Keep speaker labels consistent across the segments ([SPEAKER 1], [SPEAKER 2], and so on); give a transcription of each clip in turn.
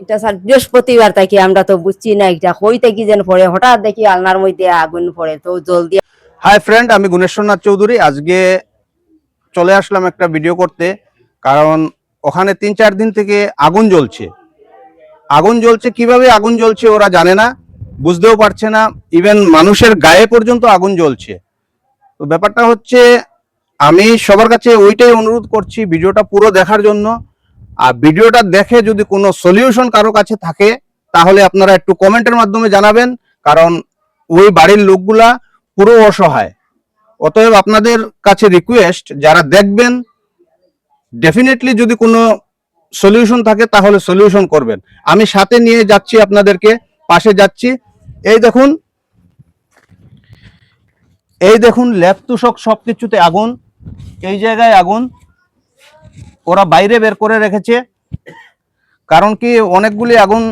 [SPEAKER 1] এটা স্যার বৃহস্পতিবার থেকে আমরা তো বুঝছি না, এটা কই থেকে যেন পড়ে। হঠাৎ দেখি আলনার মধ্যে আগুন পড়ে, তো জলদি
[SPEAKER 2] হাই ফ্রেন্ড আমি গুণেশ্বরনাথ চৌধুরী। আজকে চলে আসলাম একটা ভিডিও করতে, কারণ ওখানে তিন চার দিন থেকে আগুন জ্বলছে। আগুন জ্বলছে, কীভাবে আগুন জ্বলছে ওরা জানে না, বুঝতেও পারছে না। ইভেন মানুষের গায়ে পর্যন্ত আগুন জ্বলছে। তো ব্যাপারটা হচ্ছে, আমি সবার কাছে ওইটাই অনুরোধ করছি ভিডিওটা পুরো দেখার জন্য। আর ভিডিওটা দেখে যদি কোনো সলিউশন কারও কাছে থাকে, তাহলে আপনারা একটু কমেন্টের মাধ্যমে জানাবেন, কারণ ওই বাড়ির লোকগুলা পুরো অসহায়। অতএব আপনাদের কাছে রিকোয়েস্ট যারা দেখবেন ডেফিনেটলি যদি কোনো সলিউশন থাকে, তাহলে সলিউশন করবেন। আমি সাথে নিয়ে যাচ্ছি আপনাদেরকে, পাশে যাচ্ছি। এই দেখুন এই দেখুন ল্যাপ তুষক সবকিছুতে আগুন। এই জায়গায় আগুন। ওরা বাইরে বের করে রেখেছে। কারণ কি অনেকগুলি আগুন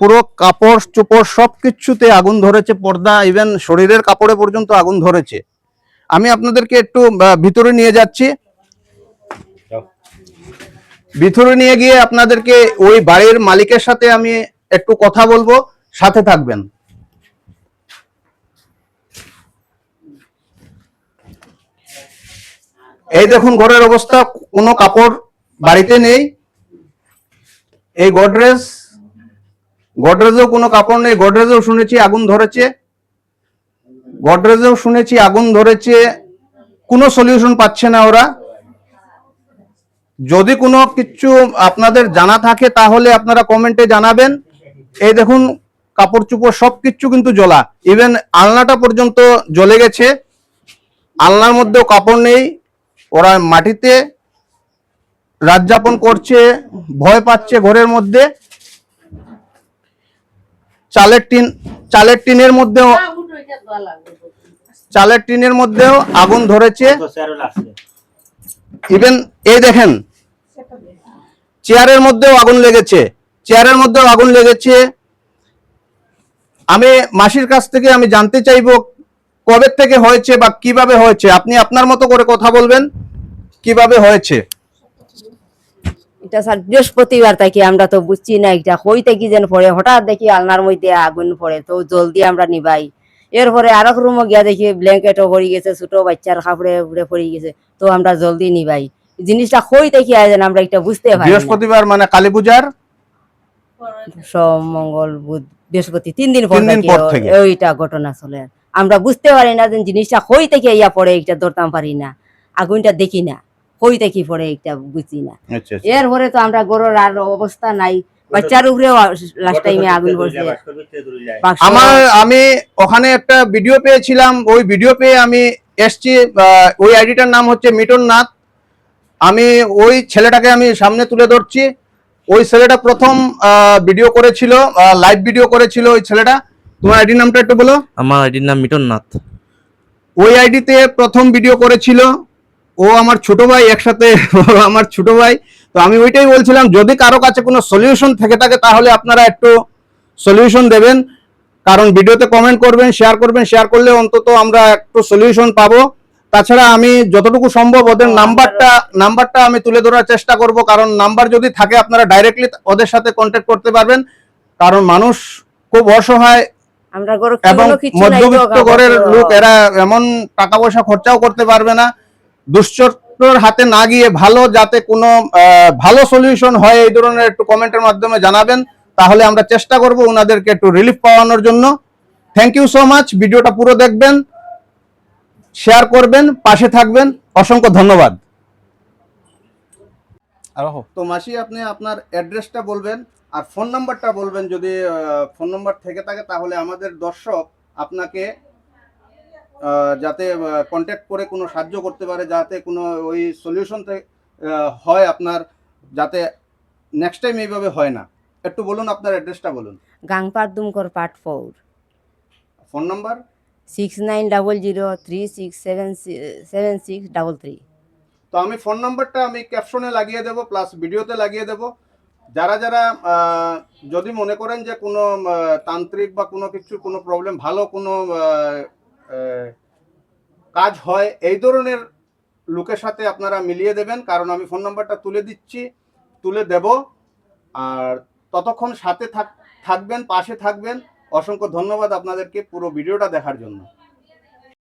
[SPEAKER 2] পুরো কাপড় চোপড় সব কিছুতে আগুন ধরেছে পর্দা ইভেন শরীরের কাপড়ে পর্যন্ত আগুন ধরেছে। আমি আপনাদেরকে একটু ভিতরে নিয়ে যাচ্ছি। ভিতরে নিয়ে গিয়ে আপনাদেরকে ওই বাড়ির মালিকের সাথে আমি একটু কথা বলব সাথে থাকবেন। এই দেখুন ঘরের অবস্থা, কোনো কাপড় বাড়িতে নেই। এই গডরেজ গডরেজেও কোনো কাপড় নেই। গডরেজেও শুনেছি আগুন ধরেছে। গডরেজেও শুনেছি আগুন ধরেছে। কোনো সলিউশন পাচ্ছে না ওরা। যদি কোনো কিছু আপনাদের জানা থাকে, তাহলে আপনারা কমেন্টে জানাবেন। এই দেখুন, কাপড় চুপড় সব কিছু কিন্তু জ্বলা ইভেন আলনাটা পর্যন্ত জ্বলে গেছে। আলনার মধ্যেও কাপড় নেই। ওরা মাটিতে রাত যাপন করছে ভয় পাচ্ছে ঘরের মধ্যে। চালের টিন চালের টিনের মধ্যেও চালের টিনের মধ্যেও আগুন ধরেছে। ইভেন এই দেখেন চেয়ারের মধ্যেও আগুন লেগেছে। চেয়ারের মধ্যেও আগুন লেগেছে। আমি মাসির কাছ থেকে আমি জানতে চাইব কবে থেকে হয়েছে বা কীভাবে হয়েছে। আপনি আপনার মতো করে কথা বলবেন। কীভাবে হয়েছে?
[SPEAKER 1] এটা স্যার বৃহস্পতিবার থেকে আমরা তো বুঝছি না এটা কই থেকে যেন পড়ে। হঠাৎ দেখি আলনার মধ্যে আগুন পড়ে তো জলদি আমরা নিবাই। এরপরে আরেক রুমে গিয়া দেখি ব্ল্যাঙ্কেটও পড়ে গেছে ছোট বাচ্চার কাপড়ে উপরে পড়ে গেছে তো আমরা জলদি নিবাই। জিনিসটা থেকে আয়োজন আমরা এটা বুঝতে পারি।
[SPEAKER 2] বৃহস্পতিবার মানে কালী পূজার?
[SPEAKER 1] সোম মঙ্গল বুধ বৃহস্পতি তিন দিন পর থেকে। ওইটা ঘটনা চলে। আমরা বুঝতে পারি না যে জিনিসটা কই থেকে ইয়া পড়ে এটা ধরতাম পারি না। আগুনটা দেখি না। কই কি পড়ে এটা বুঝি না।
[SPEAKER 2] আচ্ছা আচ্ছা।
[SPEAKER 1] এরপরে তো আমরা গরুর আর অবস্থা নাই। বাচ্চার উপরেও লাস্ট টাইমে আগুন পড়ছে
[SPEAKER 2] আমার আমি ওখানে একটা ভিডিও পেয়েছিলাম ওই ভিডিও পেয়ে আমি এসছি আহ, ওই আইডিটার নাম হচ্ছে মিটন নাথ। আমি ওই ছেলেটাকে আমি সামনে তুলে ধরছি। ওই ছেলেটা প্রথম ভিডিও করেছিল লাইভ ভিডিও করেছিল ওই ছেলেটা। তোমার আইডি নামটা একটু বলো।
[SPEAKER 3] আমার আইডির নাম মিটন নাথ।
[SPEAKER 2] ওই আইডিতে প্রথম ভিডিও করেছিল। ও আমার ছোট ভাই একসাথে আমার ছোট ভাই। তো আমি ওইটাই বলছিলাম যদি কারও কাছে কোনো সলিউশন থেকে থাকে তাহলে আপনারা একটু সলিউশন দেবেন। কারণ ভিডিওতে কমেন্ট করবেন শেয়ার করবেন শেয়ার করলে অন্তত আমরা একটু সলিউশন পাবো। তাছাড়া আমি যতটুকু সম্ভব ওদের নাম্বারটা নাম্বারটা আমি তুলে ধরার চেষ্টা করব কারণ নাম্বার যদি থাকে আপনারা ডাইরেক্টলি ওদের সাথে কন্ট্যাক্ট করতে পারবেন। কারণ মানুষ খুব অসহায় এবং মধ্যবিত্ত ঘরের লোক এরা এমন টাকা পয়সা খরচাও করতে পারবে না। দুশ্চট্টর হাতে না গিয়ে ভালো যাতে কোনো ভালো সলিউশন হয় এই ধরনের একটু কমেন্টের মাধ্যমে জানাবেন তাহলে আমরা চেষ্টা করব ওনাদেরকে একটু রিলিফ পাওয়ানোর জন্য। থ্যাংক ইউ সো মাচ ভিডিওটা পুরো দেখবেন শেয়ার করবেন পাশে থাকবেন অসংখ্য ধন্যবাদ। তো মাসি আপনি আপনার অ্যাড্রেসটা বলবেন আর ফোন নাম্বারটা বলবেন যদি ফোন নাম্বার থেকে থাকে তাহলে আমাদের দর্শক আপনাকে যাতে কন্ট্যাক্ট করে কোনো সাহায্য করতে পারে যাতে কোনো ওই সলিউশন হয় আপনার যাতে নেক্সট টাইম এইভাবে হয় না। একটু বলুন আপনার অ্যাড্রেসটা বলুন।
[SPEAKER 1] Gangpar Dumkar part four.
[SPEAKER 2] Phone number?
[SPEAKER 1] Six nine double zero three six seven seven six double three.
[SPEAKER 2] তো আমি ফোন নাম্বারটা আমি ক্যাপশনে লাগিয়ে দেব প্লাস ভিডিওতে লাগিয়ে দেব। যারা যারা যদি মনে করেন যে কোনো তান্ত্রিক বা কোনো কিছু কোনো প্রবলেম ভালো কোনো কাজ হয়, এই ধরনের লোকের সাথে আপনারা মিলিয়ে দেবেন। কারণ আমি ফোন নাম্বারটা তুলে দিচ্ছি, তুলে দেব। আর ততক্ষণ সাথে থাক, থাকবেন, পাশে থাকবেন। অসংখ্য ধন্যবাদ আপনাদেরকে পুরো ভিডিওটা দেখার জন্য।